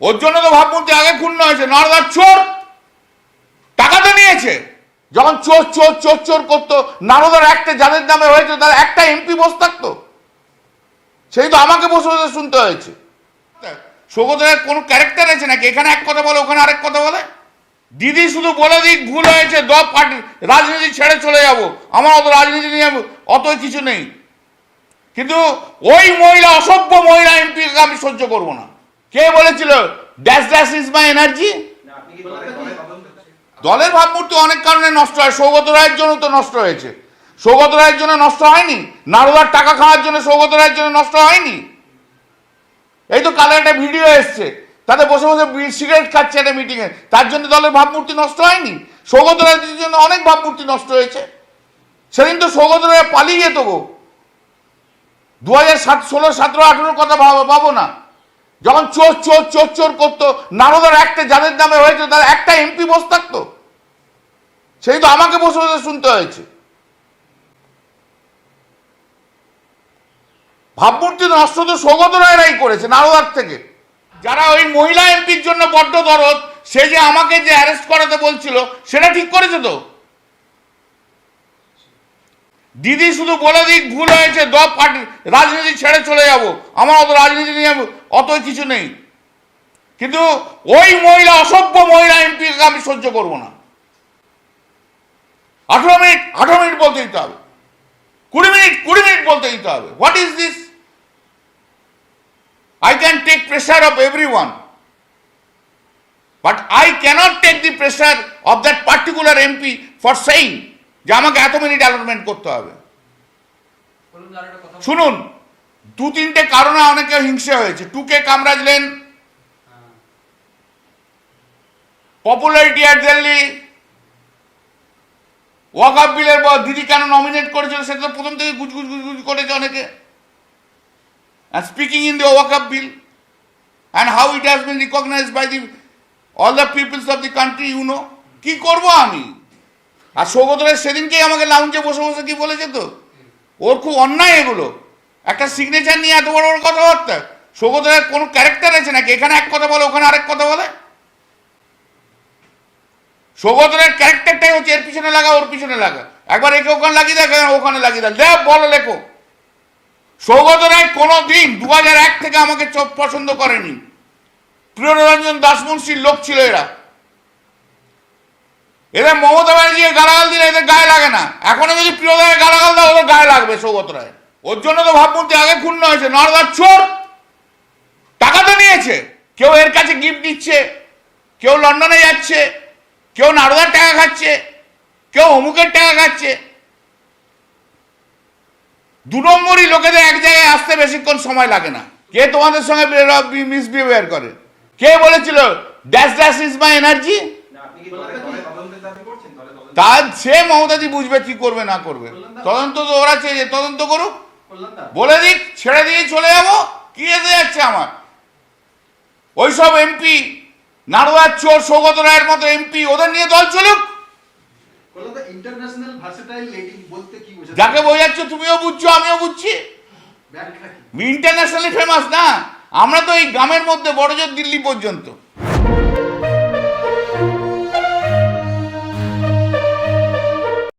ওর জন্য তো ভাবমূর্তি আগে ক্ষুণ্ণ হয়েছে, নর্দার চোর। টাকা তো নিয়েছে। যখন চোর চোর চোর চোর করতো, নারদার একটা, যাদের নামে হয়েছে, তার একটা এমপি বসে থাকতো। সেই তো আমাকে বসে বসে শুনতে হয়েছে। সৌগতের কোনো ক্যারেক্টার আছে নাকি? এখানে এক কথা বলে, ওখানে আরেক কথা বলে? দিদি শুধু বলে দিক, ভুল হয়েছে, দপ পার্টি রাজনীতি ছেড়ে চলে যাব। আমার অত রাজনীতি নিয়ে অত কিছু নেই। কিন্তু ওই মহিলা, অসভ্য মহিলা এমপিকে আমি সহ্য করব না। কে বলেছিল? Dash dash is my energy দলের ভাবমূর্তি অনেক কারণে নষ্ট হয়। সৌগত রায়ের জন্য তো নষ্ট হয়েছে। সৌগত রায়ের জন্য নষ্ট হয়নি? নারদার টাকা খাওয়ার জন্য সৌগত রায়ের জন্য নষ্ট হয়নি? এই তো কালে একটা ভিডিও এসছে। তাতে বসে বসে সিগারেট খাচ্ছে একটা মিটিংয়ে তার জন্য দলের ভাবমূর্তি নষ্ট হয়নি? সৌগত রায়ের জন্য অনেক ভাবমূর্তি নষ্ট হয়েছে। সেদিন তো সৌগত রায় পালিয়ে যেত গো। দু হাজার সাত ষোলো সতেরো আঠেরোর কথা ভাবো ভাবো না। যখন চোর চোর চোর চোর করতো, নারদার একটা, যাদের নামে হয়েছে, তার একটা এমপি বসে থাকতো। সেই তো আমাকে বসে বসে শুনতে হয়েছে। ভাবমূর্তি নষ্ট তো সৌগত রায়রাই করেছে নারদার থেকে। যারা ওই মহিলা এমপির জন্য বড্ড দরদ, সে যে আমাকে যে অ্যারেস্ট করাতে বলছিল, সেটা ঠিক করেছে তো? দিদি শুধু বলে দিক, ভুল হয়েছে, দপ পার্টি রাজনীতি ছেড়ে চলে যাব। আমার অত রাজনীতি নিয়ে অত কিছু নেই। কিন্তু ওই মহিলা অসভ্য মহিলা এমপিকে আমি সহ্য করব না। আঠারো মিনিট আঠারো মিনিট বলতে দিতে হবে। কুড়ি মিনিট কুড়ি মিনিট বলতে দিতে হবে। What is this I can take pressure of everyone. But I cannot take the pressure of that particular MP for saying যে আমাকে এত মিনিট অ্যালটমেন্ট করতে হবে। শুনুন। দু তিনটে কারণে অনেকে হিংসে হয়েছে। টুকে কামরাজ লেন হ্যাঁ। পপুলারিটি অ্যাট দিল্লি ওয়াকাপ বিলের পর দিদি কেন নমিনেট করেছিল সেটা তো প্রথম থেকে গুজগুজ গুজগুজ করেছে অনেকে। Speaking in the ওয়াকাপ bill, and how it has been recognized by the, all the peoples of the country, you know, কি করব আমি? আর সৌগত সেদিনকেই আমাকে লাউঞ্জে বসে বসে কি বলেছে তো? ওর খুব অন্যায় এগুলো। একটা সিগনেচার নিয়ে এত বড় বড় কথাবার্তা সৌগত রায়ের কোনো ক্যারেক্টার আছে নাকি? এখানে এক কথা বলে, ওখানে আরেক কথা বলে? সৌগতের ক্যারেক্টারটাই হচ্ছে এর পিছনে লাগা, ওর পিছনে লাগা। একবার একে ওখানে লাগিয়ে দেখ ওখানে লাগিয়ে দেখ। দেখ, বলো, লেখো। সৌগত রায় কোনো দিন দু হাজার এক থেকে আমাকে চোখ পছন্দ করেনি। প্রিয়রঞ্জন দাসমুন্সির লোক ছিল এরা। এদের মমতা ব্যানার্জি গালাগাল দিলে এদের গায়ে লাগে না। এখনও যদি প্রিয়দাকে গালাগাল দাও, ওদের গায়ে লাগবে সৌগত রায় ওর জন্য তো ভাবমূর্তি আগে ক্ষুণ্ণ হয়েছে নর্দার চোর। টাকা তো নিয়েছে। কেউ এর কাছে গিফট দিচ্ছে কেউ লন্ডনে যাচ্ছে কেউ নারদার টাকা খাচ্ছে কেউ অমুকের টাকা খাচ্ছে। দু নম্বরই লোকেদের এক জায়গায় আসতে বেশিক্ষণ সময় লাগে না। কে তোমাদের সঙ্গে মিসবিহেভিয়ার করে? কে বলেছিল dash dash is my energy তার সে মমতাজি বুঝবে কি করবে না করবে। তদন্ত তো ওরা চেয়ে তদন্ত করুক। বলে দিক ছেড়ে দিয়ে চলে যাব। কি এসে যাচ্ছে আমার? ওইসব এমপি নারদার চোর সৌগত রায়ের মতো এমপি ওদের নিয়ে দল চলুক? যাকে বোঝাচ্ছ তুমিও বুঝছ আমিও বুঝছি। ইন্টারন্যাশনালি ফেমাস না? আমরা তো এই গ্রামের মধ্যে বড়জোর দিল্লি পর্যন্ত।